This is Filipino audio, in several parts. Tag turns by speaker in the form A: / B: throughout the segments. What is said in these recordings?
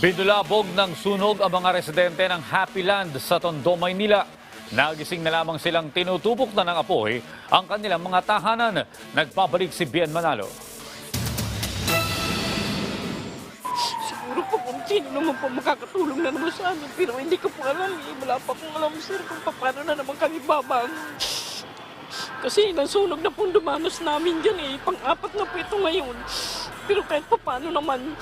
A: Binulabog ng sunog ang mga residente ng Happy Land sa Tondo, Maynila. Nagising na lamang silang tinutubok na ng apoy ang kanilang mga tahanan. Nagpabalik si Bien Manalo.
B: Siguro po kung sino naman po makakatulong na naman sa amin. Pero hindi ko po alam. Eh. Wala pa pong alam, sir, kung paano na naman kami babang. Kasi nasunog na pong dumanos namin dyan eh. Pang-apat na po ito ngayon. Pero kahit pa paano naman,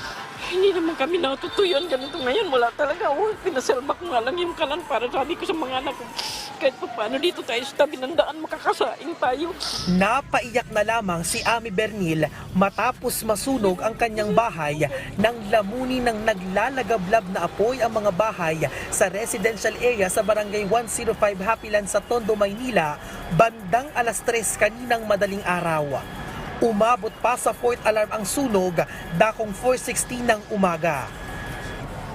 B: hindi naman kami natutuyan ganito ngayon. Wala talaga. Oh, pinaselma ko nga lang yung kanan para sabi ko sa mga anak ko, kahit pa paano dito tayo sa tabi ng daan, makakasaing tayo.
C: Napaiyak na lamang si Ami Bernil matapos masunog ang kanyang bahay nang lamuni ng naglalagablab na apoy ang mga bahay sa residential area sa barangay 105 Happyland sa Tondo, Maynila bandang alas 3 kaninang madaling araw. Umabot pa sa fourth alarm ang sunog dakong 4.16 ng umaga.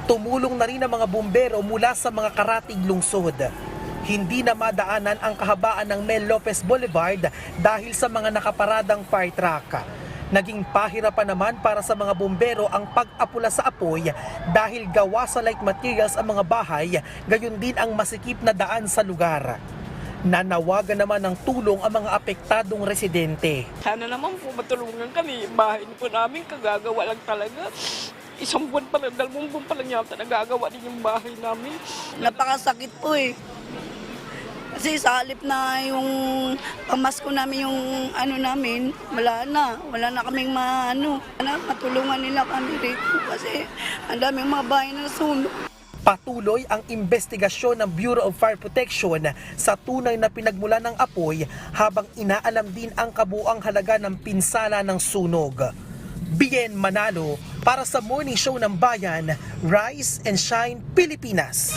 C: Tumulong na rin ang mga bumbero mula sa mga karating lungsod. Hindi na madaanan ang kahabaan ng Mel Lopez Boulevard dahil sa mga nakaparadang fire truck. Naging pahirapan naman para sa mga bumbero ang pag-apula sa apoy dahil gawa sa light materials ang mga bahay, gayon din ang masikip na daan sa lugar. Nanawagan naman ng tulong ang mga apektadong residente.
B: Sana naman po matulungan kami. Bahay po namin, kagagawa lang talaga. Isang buwan pa lang, dalawang buwan pa lang yata nagagawa din yung bahay namin.
D: Napakasakit po eh. Kasi sa halip na yung pamasko namin yung ano namin, wala na. Wala na kaming maano. Sana matulungan nila kami rito kasi ang daming mga bahay na sunog.
C: Patuloy ang investigasyon ng Bureau of Fire Protection sa tunay na pinagmula ng apoy habang inaalam din ang kabuang halaga ng pinsala ng sunog. Bien Manalo para sa Morning Show ng Bayan, Rise and Shine Pilipinas.